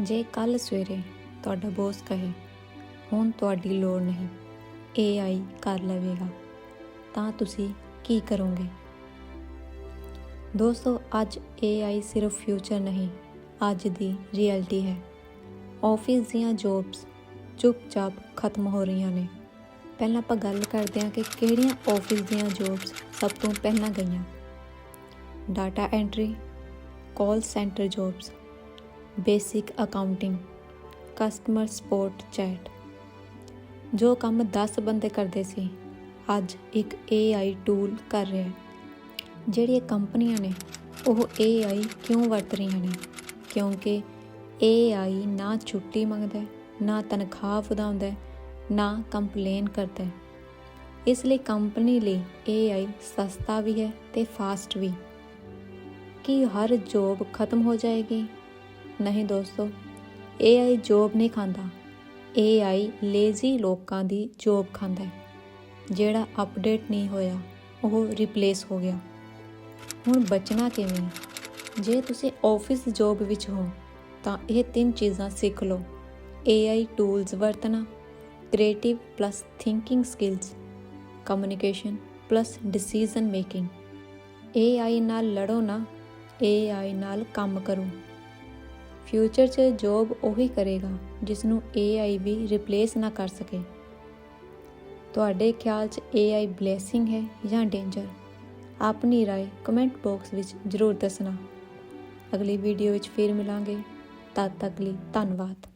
ਜੇ ਕੱਲ ਸਵੇਰੇ ਤੁਹਾਡਾ ਬੌਸ ਕਹੇ, ਹੁਣ ਤੁਹਾਡੀ ਲੋੜ ਨਹੀਂ AI ਕਰ ਲਵੇਗਾ, ਤਾਂ ਤੁਸੀਂ ਕੀ ਕਰੋਗੇ? ਦੋਸਤੋ, ਅੱਜ AI ਸਿਰਫ ਫਿਊਚਰ ਨਹੀਂ, ਅੱਜ ਦੀ ਰਿਐਲਿਟੀ ਹੈ। ਆਫਿਸ ਦੀਆਂ ਜੌਬਸ ਚੁੱਪਚਾਪ ਖਤਮ ਹੋ ਰਹੀਆਂ ਨੇ। ਪਹਿਲਾਂ ਆਪਾਂ ਗੱਲ ਕਰਦੇ ਹਾਂ ਕਿ ਕਿਹੜੀਆਂ ਆਫਿਸ ਦੀਆਂ ਜੌਬਸ ਸਭ ਤੋਂ ਪਹਿਲਾਂ ਗਈਆਂ। Data entry call centre jobs basic accounting customer support chat ਜੋ ਕੰਮ 10 ਬੰਦੇ ਕਰਦੇ ਸੀ, ਅੱਜ ਇੱਕ AI ਟੂਲ ਕਰ ਰਿਹਾ ਹੈ। ਜਿਹੜੀਆਂ ਕੰਪਨੀਆਂ ਨੇ, ਉਹ AI ਕਿਉਂ ਵਰਤ ਰਹੀਆਂ ਨੇ? ਕਿਉਂਕਿ AI ਨਾ ਛੁੱਟੀ ਮੰਗਦਾ, ਨਾ ਤਨਖਾਹ ਵਧਾਉਂਦਾ, ਨਾ ਕੰਪਲੇਨ ਕਰਦਾ। ਇਸ ਲਈ ਕੰਪਨੀ ਲਈ AI ਸਸਤਾ ਵੀ ਹੈ ਤੇ ਫਾਸਟ ਵੀ। ਕੀ ਹਰ ਜੋਬ ਖਤਮ ਹੋ ਜਾਏਗੀ? ਨਹੀਂ ਦੋਸਤੋ AI ਜੋਬ ਨਹੀਂ ਖਾਂਦਾ। AI ਲੇਜ਼ੀ ਲੋਕਾਂ ਦੀ ਜੋਬ ਖਾਂਦਾ ਹੈ। ਜਿਹੜਾ ਅਪਡੇਟ ਨਹੀਂ ਹੋਇਆ, ਉਹ ਰਿਪਲੇਸ ਹੋ ਗਿਆ। ਹੁਣ ਬਚਣਾ ਕਿਵੇਂ ਜੇ ਤੁਸੀਂ ਆਫਿਸ ਜੋਬ ਵਿੱਚ ਹੋ, ਤਾਂ ਇਹ ਤਿੰਨ ਚੀਜ਼ਾਂ ਸਿੱਖ ਲਓ। AI ਟੂਲਸ ਵਰਤਣਾ creative plus thinking skills communication plus decision making AI ਨਾਲ ਲੜੋ ਨਾ AI ਨਾਲ ਕੰਮ ਕਰੋ। ਫਿਊਚਰ 'ਚ ਜੋਬ ਉਹੀ ਕਰੇਗਾ ਜਿਸ ਨੂੰ AI ਵੀ ਰਿਪਲੇਸ ਨਾ ਕਰ ਸਕੇ ਤੁਹਾਡੇ ਖਿਆਲ 'ਚ AI ਬਲੇਸਿੰਗ ਹੈ ਜਾਂ ਡੇਂਜਰ ਆਪਣੀ رائے ਕਮੈਂਟ ਬਾਕਸ ਵਿੱਚ ਜ਼ਰੂਰ ਦੱਸਣਾ ਅਗਲੀ ਵੀਡੀਓ ਵਿੱਚ ਫਿਰ ਮਿਲਾਂਗੇ ਤਦ ਤੱਕ ਲਈ ਧੰਨਵਾਦ